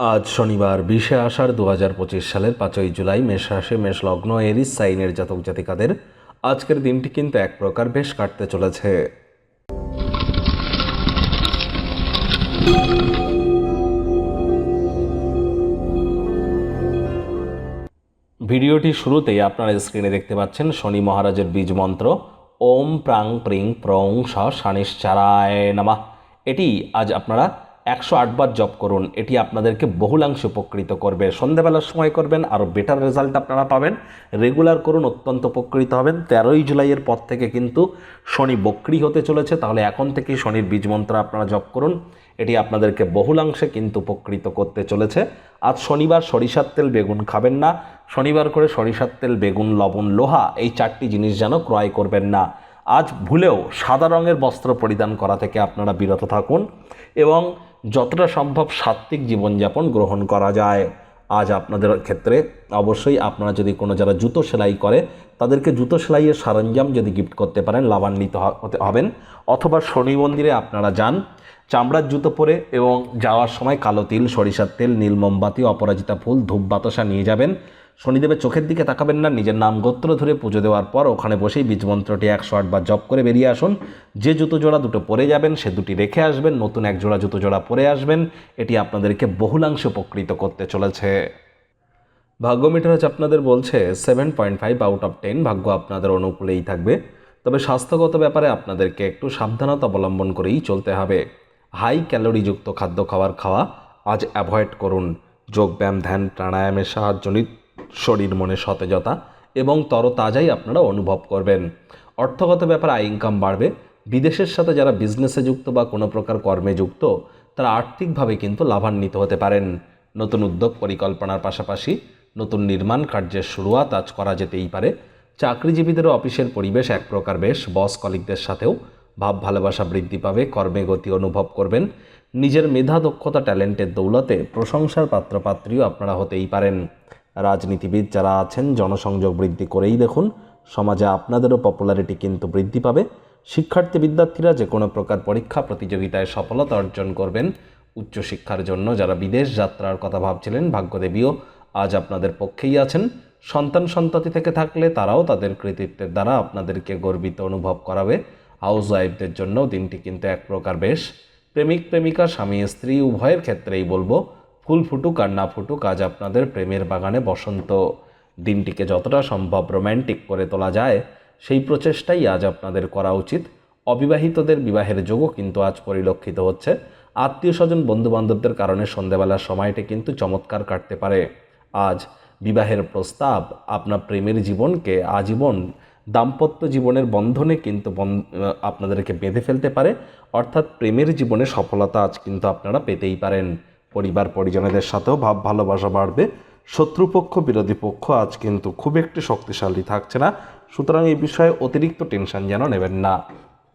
আজ শনিবার, বিশে আষাঢ় দু হাজার পঁচিশ সালের পাঁচই জুলাই, মেষ রাশি, মেষ লগ্ন এরিস সাইনের জাতক জাতিকাদের আজকের দিনটি কিন্তু এক প্রকার বেশ কাটতে চলেছে। ভিডিওটি শুরুতেই আপনারা স্ক্রিনে দেখতে পাচ্ছেন শনি মহারাজের বীজ মন্ত্র, ওম প্রাং প্রিং প্রং স শানিশ্চারায় নামা। এটি আজ আপনারা একশো আটবার জপ করুন, এটি আপনাদেরকে বহুলাংশে উপকৃত করবে। সন্ধেবেলার সময় করবেন আরও বেটার রেজাল্ট আপনারা পাবেন। রেগুলার করুন, অত্যন্ত উপকৃত হবেন। তেরোই জুলাইয়ের পর থেকে কিন্তু শনি বক্রি হতে চলেছে, তাহলে এখন থেকেই শনির বীজ মন্ত্র আপনারা জপ করুন। এটি আপনাদেরকে বহুলাংশে কিন্তু উপকৃত করতে চলেছে। আজ শনিবার সরিষার তেল বেগুন খাবেন না। শনিবার করে সরিষার তেল, বেগুন, লবণ, লোহা, এই চারটি জিনিস যেন ক্রয় করবেন না। আজ ভুলেও সাদা রঙের বস্ত্র পরিধান করা থেকে আপনারা বিরত থাকুন এবং যতটা সম্ভব সাত্ত্বিক জীবনযাপন গ্রহণ করা যায়। আজ আপনাদের ক্ষেত্রে অবশ্যই আপনারা যদি কোনো যারা জুতো সেলাই করে, তাদেরকে জুতো সেলাইয়ের সরঞ্জাম যদি গিফট করতে পারেন, লাভান্বিত হবেন। অথবা শনি মন্দিরে আপনারা যান, চামড়ার জুতো পরে এবং যাওয়ার সময় কালো তিল, সরিষার তেল, নীল মোমবাতি, অপরাজিতা ফুল ধূপ বাতাসা নিয়ে যাবেন। শনিদেবের চোখের দিকে তাকাবেন না, নিজের নাম গোত্র ধরে পুজো দেওয়ার পর ওখানে বসেই বীজ মন্ত্রটি একশো আটবার জপ করে বেরিয়ে আসুন। যে জুতো জোড়া দুটো পরে যাবেন, সে দুটি রেখে আসবেন, নতুন এক জোড়া জুতো জোড়া পরে আসবেন, এটি আপনাদেরকে বহুলাংশে উপকৃত করতে চলেছে। ভাগ্য মিটার হচ্ছে আপনাদের বলছে seven point five out of ten ভাগ্য আপনাদের অনুকূলেই থাকবে। তবে স্বাস্থ্যগত ব্যাপারে আপনাদেরকে একটু সাবধানতা অবলম্বন করেই চলতে হবে। হাই ক্যালোরিযুক্ত খাদ্য খাবার খাওয়া আজ অ্যাভয়েড করুন। যোগব্যায়াম ধ্যান, প্রাণায়ামের সাহায্য নিন শরীর মনে সতেজতা এবং তরতাজাই আপনারা অনুভব করবেন। অর্থগত ব্যাপারে আয় ইনকাম বাড়বে। বিদেশের সাথে যারা বিজনেসে যুক্ত বা কোনো প্রকার কর্মে যুক্ত, তারা আর্থিকভাবে কিন্তু লাভান্বিত হতে পারেন। নতুন উদ্যোগ পরিকল্পনার পাশাপাশি নতুন নির্মাণ কার্যের শুরুয়াত আজ করা যেতেই পারে। চাকরিজীবীদেরও অফিসের পরিবেশ এক প্রকার বেশ বস কলিকদের সাথেও ভাব ভালোবাসা বৃদ্ধি পাবে, কর্মে গতি অনুভব করবেন। নিজের মেধা, দক্ষতা ট্যালেন্টের দৌলতে প্রশংসার পাত্রপাত্রীও আপনারা হতেই পারেন। রাজনীতিবিদ যারা আছেন, জনসংযোগ বৃদ্ধি করেই দেখুন। সমাজে আপনাদেরও পপুলারিটি কিন্তু বৃদ্ধি পাবে। শিক্ষার্থী বিদ্যার্থীরা যে কোনো প্রকার পরীক্ষা প্রতিযোগিতায় সফলতা অর্জন করবেন। উচ্চশিক্ষার জন্য যারা বিদেশ যাত্রার কথা ভাবছিলেন, ভাগ্যদেবীও আজ আপনাদের পক্ষেই আছেন। সন্তান সন্ততি থেকে থাকলে তারাও তাদের কৃতিত্বের দ্বারা আপনাদেরকে গর্বিত অনুভব করাবে। হাউস ওয়াইফদের জন্য দিনটি কিন্তু এক প্রকার বেশ। প্রেমিক, প্রেমিকা, স্বামী, স্ত্রী, উভয়ের ক্ষেত্রেই বলব ফুল ফুটুক আর না ফুটুক, আজ আপনাদের প্রেমের বাগানে বসন্ত দিনটিকে যতটা সম্ভব রোম্যান্টিক করে তোলা যায়, সেই প্রচেষ্টাই আজ আপনাদের করা উচিত। অবিবাহিতদের বিবাহের যোগও কিন্তু আজ পরিলক্ষিত হচ্ছে। আত্মীয় স্বজন বন্ধু বান্ধবদের কারণে সন্ধেবেলার সময়টি কিন্তু চমৎকার কাটতে পারে। আজ বিবাহের প্রস্তাব আপনার প্রেমের জীবনকে আজীবন দাম্পত্য জীবনের বন্ধনে কিন্তু আপনাদেরকে বেঁধে ফেলতে পারে। অর্থাৎ প্রেমের জীবনে সফলতা আজ কিন্তু আপনারা পেতেই পারেন। পরিবার পরিজনেদের সাথেও ভাব ভালোবাসা বাড়বে। শত্রুপক্ষ, বিরোধী পক্ষ আজ কিন্তু খুব একটি শক্তিশালী থাকছে না। সুতরাং এই বিষয়ে অতিরিক্ত টেনশন যেন নেবেন না।